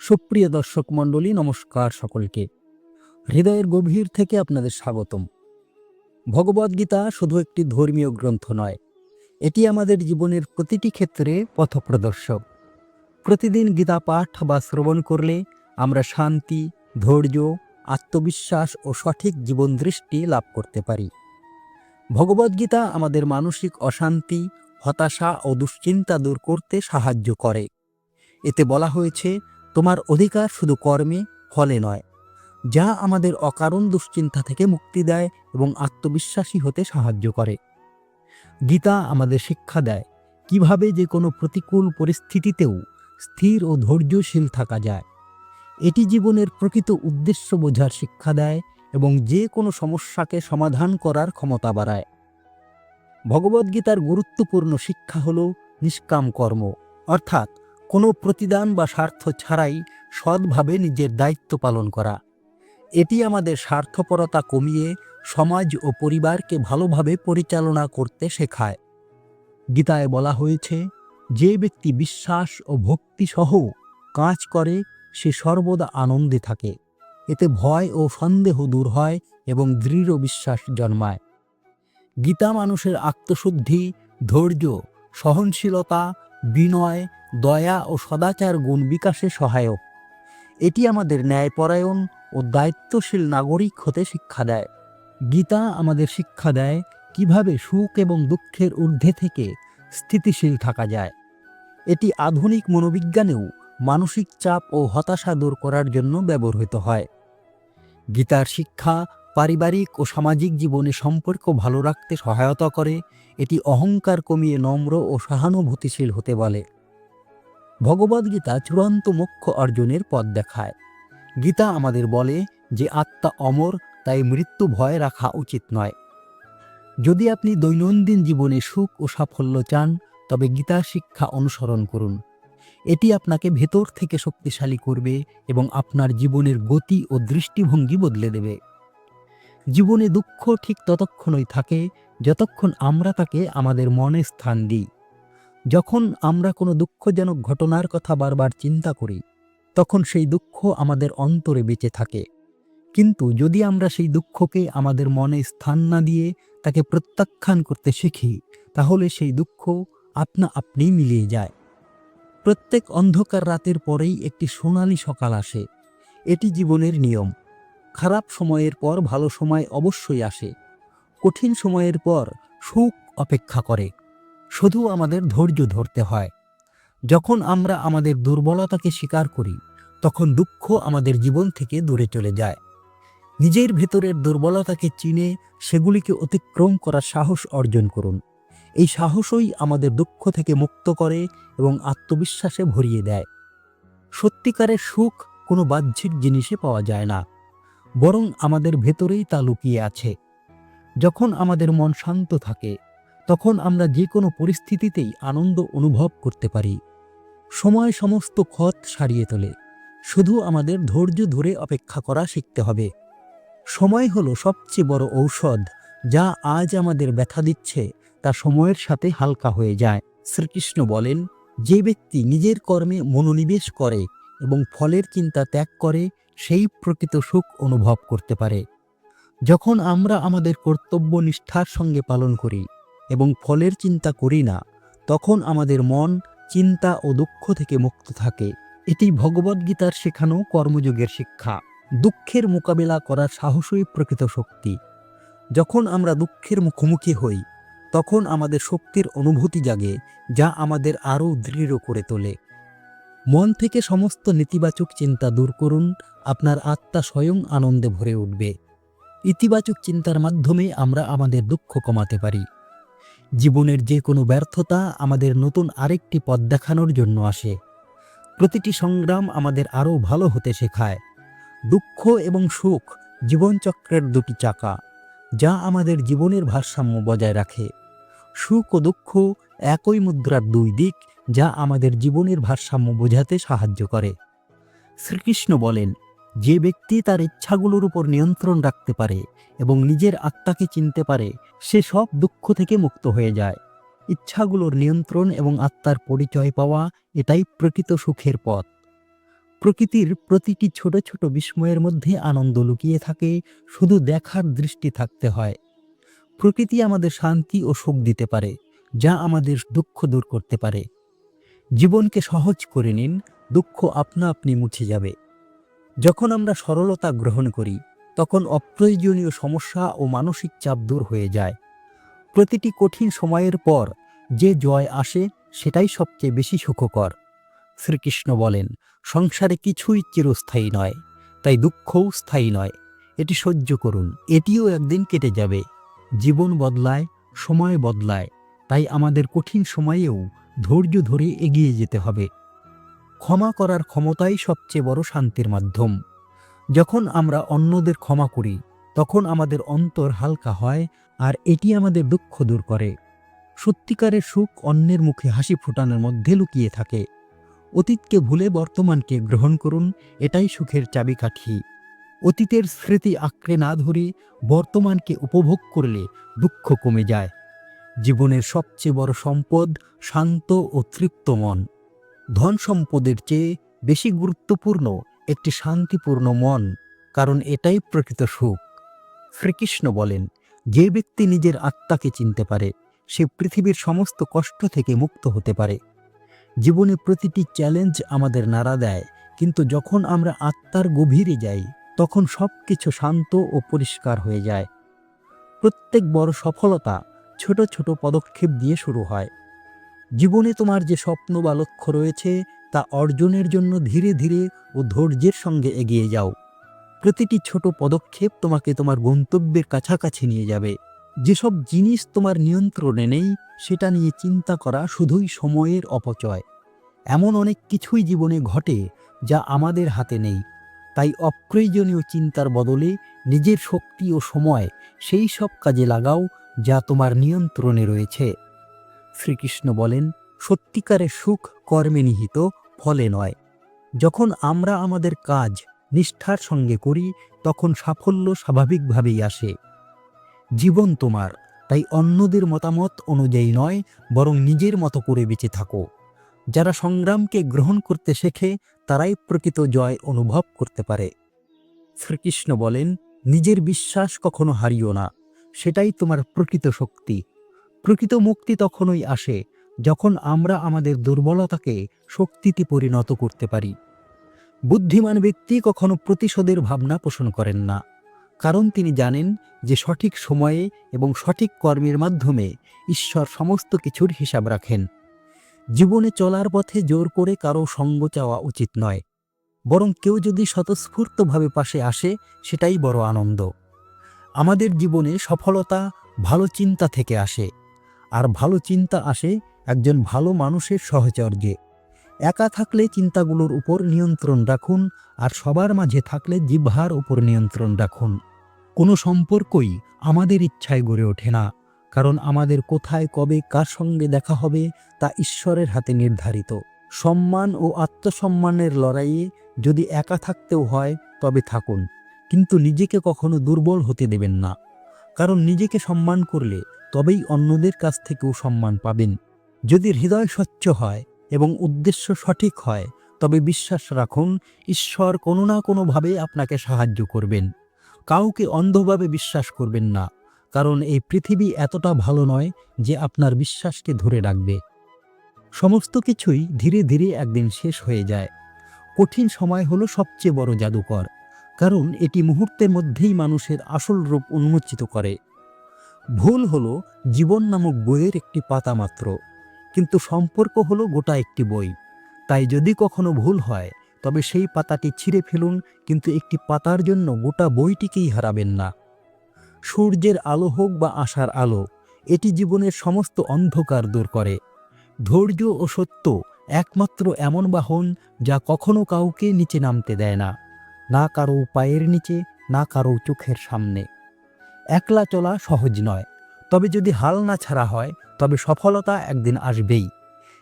সুপ্রিয় দর্শক মণ্ডলী, নমস্কার সকলকে। হৃদয়ের গভীর থেকে আপনাদের স্বাগতম। ভগবদ্গীতা শুধু একটি ধর্মীয় গ্রন্থ নয়, এটি আমাদের জীবনের প্রতিটি ক্ষেত্রে পথপ্রদর্শক। প্রতিদিন গীতা পাঠ বা শ্রবণ করলে আমরা শান্তি, ধৈর্য, আত্মবিশ্বাস ও সঠিক জীবন দৃষ্টি লাভ করতে পারি। ভগবদ্গীতা আমাদের মানসিক অশান্তি, হতাশা ও দুশ্চিন্তা দূর করতে সাহায্য করে। এতে বলা হয়েছে তোমার অধিকার শুধু কর্মে, ফলে নয়, যা আমাদের অকারণ দুশ্চিন্তা থেকে মুক্তি দেয় এবং আত্মবিশ্বাসী হতে সাহায্য করে। গীতা আমাদের শিক্ষা দেয়, কীভাবে যে কোনো প্রতিকূল পরিস্থিতিতেও স্থির ও ধৈর্যশীল থাকা যায়। এটি জীবনের প্রকৃত উদ্দেশ্য বোঝার শিক্ষা দেয় এবং যে কোনো সমস্যাকে সমাধান করার ক্ষমতা বাড়ায়। ভগবদ্গীতার গুরুত্বপূর্ণ শিক্ষা হল নিষ্কাম কর্ম, অর্থাৎ কোনো প্রতিদান বা স্বার্থ ছাড়াই সৎভাবে নিজের দায়িত্ব পালন করা। এটি আমাদের স্বার্থপরতা কমিয়ে সমাজ ও পরিবারকে ভালোভাবে পরিচালনা করতে শেখায়। গীতায় বলা হয়েছে, যে ব্যক্তি বিশ্বাস ও ভক্তি সহ কাজ করে, সে সর্বদা আনন্দে থাকে। এতে ভয় ও সন্দেহ দূর হয় এবং দৃঢ় বিশ্বাস জন্মায়। গীতা মানুষের আত্মশুদ্ধি, ধৈর্য, সহনশীলতা বিনয়, দয়া ও সদাচার গুণ বিকাশে সহায়ক। এটি আমাদের ন্যায়পরায়ণ ও দায়িত্বশীল নাগরিক হতে শিক্ষা দেয়। গীতা আমাদের শিক্ষা দেয় কীভাবে সুখ এবং দুঃখের ঊর্ধ্বে থেকে স্থিতিশীল থাকা যায়। এটি আধুনিক মনোবিজ্ঞানেও মানসিক চাপ ও হতাশা দূর করার জন্য ব্যবহৃত হয়। গীতার শিক্ষা পারিবারিক ও সামাজিক জীবনে সম্পর্ক ভালো রাখতে সহায়তা করে, এটি অহংকার কমিয়ে নম্র ও সহানুভূতিশীল হতে বলে। ভগবদ্গীতা চূড়ান্ত মোক্ষ অর্জনের পথ দেখায়। গীতা আমাদের বলে যে আত্মা অমর, তাই মৃত্যু ভয় রাখা উচিত নয়। যদি আপনি দৈনন্দিন জীবনে সুখ ও সাফল্য চান, তবে গীতা শিক্ষা অনুসরণ করুন। এটি আপনাকে ভেতর থেকে শক্তিশালী করবে এবং আপনার জীবনের গতি ও দৃষ্টিভঙ্গি বদলে দেবে। জীবনে দুঃখ ঠিক ততক্ষণই থাকে যতক্ষণ আমরা তাকে আমাদের মনে স্থান দিই। যখন আমরা কোনো দুঃখজনক ঘটনার কথা বারবার চিন্তা করি, তখন সেই দুঃখ আমাদের অন্তরে বেঁচে থাকে। কিন্তু যদি আমরা সেই দুঃখকে আমাদের মনে স্থান না দিয়ে তাকে প্রত্যাখ্যান করতে শিখি, তাহলে সেই দুঃখ আপনা আপনি মিলিয়ে যায়। প্রত্যেক অন্ধকার রাতের পরেই একটি সোনালি সকাল আসে। এটি জীবনের নিয়ম। খারাপ সময়ের পর ভালো সময় অবশ্যই আসে। কঠিন সময়ের পর সুখ অপেক্ষা করে। শুধু আমাদের ধৈর্য ধরতে হয়। যখন আমরা আমাদের দুর্বলতাকে স্বীকার করি, তখন দুঃখ আমাদের জীবন থেকে দূরে চলে যায়। নিজের ভেতরের দুর্বলতাকে চিনে সেগুলিকে অতিক্রম করার সাহস অর্জন করুন। এই সাহসই আমাদের দুঃখ থেকে মুক্ত করে এবং আত্মবিশ্বাসে ভরিয়ে দেয়। সত্যিকারের সুখ কোনো বাহ্যিক জিনিসে পাওয়া যায় না। বরং আমাদের ভেতরেই তা লুকিয়ে আছে। যখন আমাদের মন শান্ত থাকে, তখন আমরা যে কোনো পরিস্থিতিতেই আনন্দ অনুভব করতে পারি। সময় সমস্ত ক্ষত সারিয়ে তোলে, শুধু আমাদের ধৈর্য ধরে অপেক্ষা করা শিখতে হবে। সময় হলো সবচেয়ে বড় ঔষধ, যা আজ আমাদের ব্যথা দিচ্ছে, তা সময়ের সাথে হালকা হয়ে যায়। শ্রীকৃষ্ণ বলেন, যে ব্যক্তি নিজের কর্মে মনোনিবেশ করে এবং ফলের চিন্তা ত্যাগ করে সেই প্রকৃত সুখ অনুভব করতে পারে। যখন আমরা আমাদের কর্তব্য নিষ্ঠার সঙ্গে পালন করি এবং ফলের চিন্তা করি না, তখন আমাদের মন চিন্তা ও দুঃখ থেকে মুক্ত থাকে। এটি ভগবদ্গীতার শেখানো কর্মযোগের শিক্ষা। দুঃখের মোকাবিলা করার সাহসই প্রকৃত শক্তি। যখন আমরা দুঃখের মুখোমুখি হই, তখন আমাদের শক্তির অনুভূতি জাগে, যা আমাদের আরও দৃঢ় করে তোলে। মন থেকে সমস্ত নেতিবাচক চিন্তা দূর করুন, আপনার আত্মা স্বয়ং আনন্দে ভরে উঠবে। ইতিবাচক চিন্তার মাধ্যমে আমরা আমাদের দুঃখ কমাতে পারি। জীবনের যে কোনো ব্যর্থতা আমাদের নতুন আরেকটি পথ দেখানোর জন্য আসে। প্রতিটি সংগ্রাম আমাদের আরও ভালো হতে শেখায়। দুঃখ এবং সুখ জীবনচক্রের দুটি চাকা, যা আমাদের জীবনের ভারসাম্য বজায় রাখে। সুখ ও দুঃখ একই মুদ্রার দুই দিক যা আমাদের জীবনের ভারসাম্য বোঝাতে সাহায্য করে। শ্রীকৃষ্ণ বলেন, যে ব্যক্তি তার ইচ্ছাগুলোর উপর নিয়ন্ত্রণ রাখতে পারে এবং নিজের আত্মাকে চিনতে পারে, সে সব দুঃখ থেকে মুক্ত হয়ে যায়। ইচ্ছাগুলোর নিয়ন্ত্রণ এবং আত্মার পরিচয় পাওয়া এটাই প্রকৃত সুখের পথ। প্রকৃতির প্রতিটি ছোট ছোট বিস্ময়ের মধ্যে আনন্দ লুকিয়ে থাকে, শুধু দেখার দৃষ্টি থাকতে হয়। প্রকৃতি আমাদের শান্তি ও সুখ দিতে পারে, যা আমাদের দুঃখ দূর করতে পারে। জীবনকে সহজ করে নিন, দুঃখ আপনা আপনি মুছে যাবে। যখন আমরা সরলতা গ্রহণ করি, তখন অপ্রয়োজনীয় সমস্যা ও মানসিক চাপ দূর হয়ে যায়। প্রতিটি কঠিন সময়ের পর যে জয় আসে, সেটাই সবচেয়ে বেশি সুখকর। শ্রীকৃষ্ণ বলেন, সংসারে কিছুই চিরস্থায়ী নয়, তাই দুঃখও স্থায়ী নয়। এটি সহ্য করুন, এটিও একদিন কেটে যাবে। জীবন বদলায়, সময় বদলায়, তাই আমাদের কঠিন সময়েও ধৈর্য ধরে এগিয়ে যেতে হবে। ক্ষমা করার ক্ষমতাই সবচেয়ে বড় শান্তির মাধ্যম। যখন আমরা অন্যদের ক্ষমা করি, তখন আমাদের অন্তর হালকা হয় আর এটি আমাদের দুঃখ দূর করে। সত্যিকারের সুখ অন্যের মুখে হাসি ফোটানোর মধ্যে লুকিয়ে থাকে। অতীতকে ভুলে বর্তমানকে গ্রহণ করুন, এটাই সুখের চাবিকাঠি। অতীতের স্মৃতি আঁকড়ে না ধরে বর্তমানকে উপভোগ করলে দুঃখ কমে যায়। জীবনের সবচেয়ে বড় সম্পদ শান্ত ও তৃপ্ত মন। ধন সম্পদের চেয়ে বেশি গুরুত্বপূর্ণ একটি শান্তিপূর্ণ মন, কারণ এটাই প্রকৃত সুখ। শ্রীকৃষ্ণ বলেন, যে ব্যক্তি নিজের আত্মাকে চিনতে পারে, সে পৃথিবীর সমস্ত কষ্ট থেকে মুক্ত হতে পারে। জীবনে প্রতিটি চ্যালেঞ্জ আমাদের নাড়া দেয়, কিন্তু যখন আমরা আত্মার গভীরে যাই, তখন সব কিছু শান্ত ও পরিষ্কার হয়ে যায়। প্রত্যেক বড় সফলতা ছোট ছোট পদক্ষেপ দিয়ে শুরু হয়। জীবনে তোমার যে স্বপ্ন বা লক্ষ্য রয়েছে, তা অর্জনের জন্য ধীরে ধীরে ও ধৈর্যের সঙ্গে এগিয়ে যাও। প্রতিটি ছোট পদক্ষেপ তোমাকে তোমার গন্তব্যের কাছাকাছি নিয়ে যাবে। যেসব জিনিস তোমার নিয়ন্ত্রণে নেই, সেটা নিয়ে চিন্তা করা শুধুই সময়ের অপচয়। এমন অনেক কিছুই জীবনে ঘটে যা আমাদের হাতে নেই। তাই অপ্রয়োজনীয় চিন্তার বদলে নিজের শক্তি ও সময় সেই সব কাজে লাগাও যা তোমার নিয়ন্ত্রণে রয়েছে। শ্রীকৃষ্ণ বলেন সত্যিকারের সুখ কর্মে নিহিত, ফলে নয়। যখন আমরা আমাদের কাজ নিষ্ঠার সঙ্গে করি, তখন সাফল্য স্বাভাবিকভাবেই আসে। জীবন তোমার, তাই অন্যদের মতামত অনুযায়ী নয়, বরং নিজের মতো করে বেঁচে থাকো। যারা সংগ্রামকে গ্রহণ করতে শেখে, তারাই প্রকৃত জয় অনুভব করতে পারে। শ্রীকৃষ্ণ বলেন, নিজের বিশ্বাস কখনো হারিও না। সেটাই তোমার প্রকৃত শক্তি। প্রকৃত মুক্তি তখনই আসে যখন আমরা আমাদের দুর্বলতাকে শক্তিতে পরিণত করতে পারি। বুদ্ধিমান ব্যক্তি কখনো প্রতিশোধের ভাবনা পোষণ করেন না, কারণ তিনি জানেন যে সঠিক সময়ে এবং সঠিক কর্মের মাধ্যমে ঈশ্বর সমস্ত কিছুর হিসাব রাখেন। জীবনে চলার পথে জোর করে কারও সঙ্গ চাওয়া উচিত নয়, বরং কেউ যদি স্বতঃস্ফূর্তভাবে পাশে আসে সেটাই বড় আনন্দ। আমাদের জীবনে সফলতা ভালো চিন্তা থেকে আসে। আর ভালো চিন্তা আসে একজন ভালো মানুষের সহচর্যে। একা থাকলে চিন্তাগুলোর উপর নিয়ন্ত্রণ রাখুন আর সবার মাঝে থাকলে জিহ্বার উপর নিয়ন্ত্রণ রাখুন। কোনো সম্পর্কই আমাদের ইচ্ছায় গড়ে ওঠে না, কারণ আমাদের কোথায়, কবে, কার সঙ্গে দেখা হবে তা ঈশ্বরের হাতে নির্ধারিত। সম্মান ও আত্মসম্মানের লড়াইয়ে যদি একা থাকতেও হয়, তবে থাকুন। কিন্তু নিজেকে কখনো দুর্বল হতে দেবেন না। কারণ নিজেকে সম্মান করলে তবেই অন্যদের কাছ থেকেও সম্মান পাবেন। যদি হৃদয় স্বচ্ছ হয় এবং উদ্দেশ্য সঠিক হয়, তবে বিশ্বাস রাখুন, ঈশ্বর কোনো না কোনোভাবে আপনাকে সাহায্য করবেন। কাউকে অন্ধভাবে বিশ্বাস করবেন না, কারণ এই পৃথিবী এতটা ভালো নয় যে আপনার বিশ্বাসকে ধরে রাখবে। সমস্ত কিছুই ধীরে ধীরে একদিন শেষ হয়ে যায়। কঠিন সময় হলো সবচেয়ে বড় জাদুকর। কারণ এটি মুহূর্তের মধ্যেই মানুষের আসল রূপ উন্মোচিত করে। ভুল হলো, জীবন নামক বইয়ের একটি পাতা মাত্র, কিন্তু সম্পর্ক হলো গোটা একটি বই। তাই যদি কখনো ভুল হয়, তবে সেই পাতাটি ছিঁড়ে ফেলুন, কিন্তু একটি পাতার জন্য গোটা বইটিকেই হারাবেন না। সূর্যের আলো হোক বা আশার আলো, এটি জীবনের সমস্ত অন্ধকার দূর করে। ধৈর্য ও সত্য একমাত্র এমন বাহন যা কখনো কাউকে নিচে নামতে দেয় না। না কারও পায়ের নিচে, না কারও চোখের সামনে। একলা চলা সহজ নয়। তবে যদি হাল না ছাড়া হয়, তবে সফলতা একদিন আসবেই।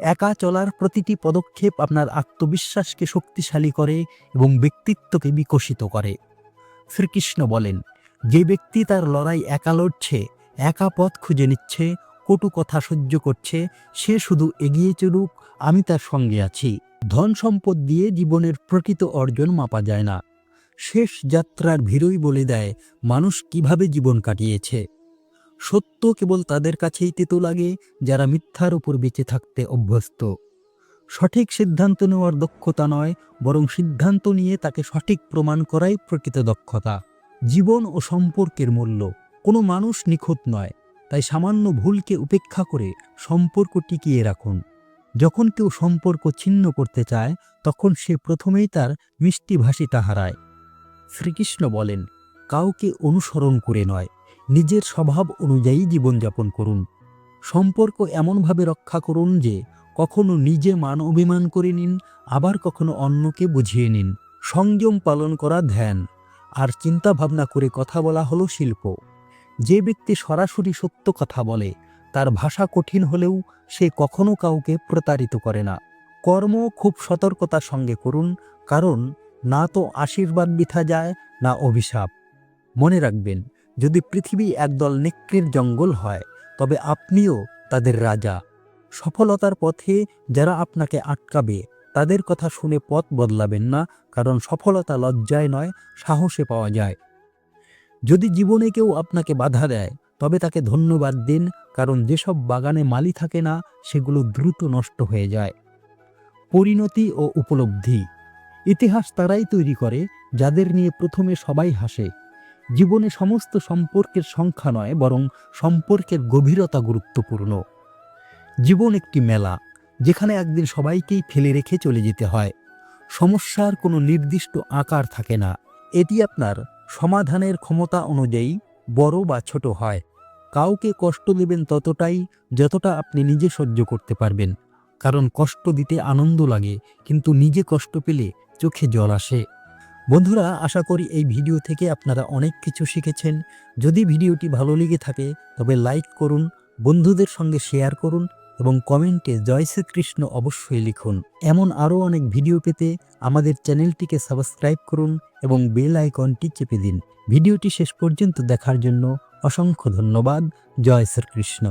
একা চলার প্রতিটি পদক্ষেপ আপনার আত্মবিশ্বাসকে শক্তিশালী করে এবং ব্যক্তিত্বকে বিকশিত করে। শ্রীকৃষ্ণ বলেন, যে ব্যক্তি তার লড়াই একা লড়ছে, একা পথ খুঁজে নিচ্ছে, কটু কথা সহ্য করছে, সে শুধু এগিয়ে চলুক, আমি তার সঙ্গে আছি। ধন সম্পদ দিয়ে জীবনের প্রকৃত অর্জন মাপা যায় না। শেষ যাত্রার ভিড়ই বলে দেয়, মানুষ কীভাবে জীবন কাটিয়েছে। সত্য কেবল তাদের কাছেই তেতো লাগে, যারা মিথ্যার উপর বেঁচে থাকতে অভ্যস্ত। সঠিক সিদ্ধান্ত নেওয়ার দক্ষতা নয়, বরং সিদ্ধান্ত নিয়ে তাকে সঠিক প্রমাণ করাই প্রকৃত দক্ষতা। জীবন ও সম্পর্কের মূল্য। কোনো মানুষ নিখুঁত নয়, তাই সামান্য ভুলকে উপেক্ষা করে সম্পর্ক টিকিয়ে রাখুন। যখন কেউ সম্পর্ক ছিন্ন করতে চায়, তখন সে প্রথমেই তার মিষ্টি ভাষিটা হারায়। শ্রীকৃষ্ণ বলেন, কাউকে অনুসরণ করে নয়, নিজের স্বভাব অনুযায়ী জীবনযাপন করুন। সম্পর্ক এমনভাবে রক্ষা করুন যে, কখনো নিজে মান অভিমান করে নিন, আবার কখনো অন্যকে বুঝিয়ে নিন। সংযম পালন করা ধ্যান, আর চিন্তা ভাবনা করে কথা বলা হলো শিল্প। যে ব্যক্তি সরাসরি সত্য কথা বলে, তার ভাষা কঠিন হলেও সে কখনো কাউকে প্রতারিত করে না। কর্ম খুব সতর্কতার সঙ্গে করুন, কারণ না তো আশীর্বাদ বিথা যায়, না অভিশাপ। মনে রাখবেন, যদি পৃথিবী একদল নেকড়ের জঙ্গল হয়, তবে আপনিও তাদের রাজা। সফলতার পথে যারা আপনাকে আটকাবে, তাদের কথা শুনে পথ বদলাবেন না, কারণ সফলতা লজ্জায় নয়, সাহসে পাওয়া যায়। যদি জীবনে কেউ আপনাকে বাধা দেয়, তবে তাকে ধন্যবাদ দিন, কারণ যেসব বাগানে মালি থাকে না, সেগুলো দ্রুত নষ্ট হয়ে যায়। পরিণতি ও উপলব্ধি। ইতিহাস তারাই তৈরি করে, যাদের নিয়ে প্রথমে সবাই হাসে। জীবনে সমস্ত সম্পর্কের সংখ্যা নয়, বরং সম্পর্কের গভীরতা গুরুত্বপূর্ণ। জীবন একটি মেলা, যেখানে একদিন সবাইকেই ফেলে রেখে চলে যেতে হয়। সমস্যার কোনো নির্দিষ্ট আকার থাকে না। এটি আপনার সমাধানের ক্ষমতা অনুযায়ী বড় বা ছোট হয়। কাউকে কষ্ট দেবেন ততটাই যতটা আপনি নিজে সহ্য করতে পারবেন। কারণ কষ্ট দিতে আনন্দ লাগে, কিন্তু নিজে কষ্ট পেলে চোখে জল আসে। বন্ধুরা, আশা করি এই ভিডিও থেকে আপনারা অনেক কিছু শিখেছেন। যদি ভিডিওটি ভালো লেগে থাকে, তবে লাইক করুন, বন্ধুদের সঙ্গে শেয়ার করুন এবং কমেন্টে জয় শ্রীকৃষ্ণ অবশ্যই লিখুন। এমন আরও অনেক ভিডিও পেতে আমাদের চ্যানেলটিকে সাবস্ক্রাইব করুন এবং বেল আইকনটি চেপে দিন। ভিডিওটি শেষ পর্যন্ত দেখার জন্য অসংখ্য ধন্যবাদ। জয় শ্রীকৃষ্ণ।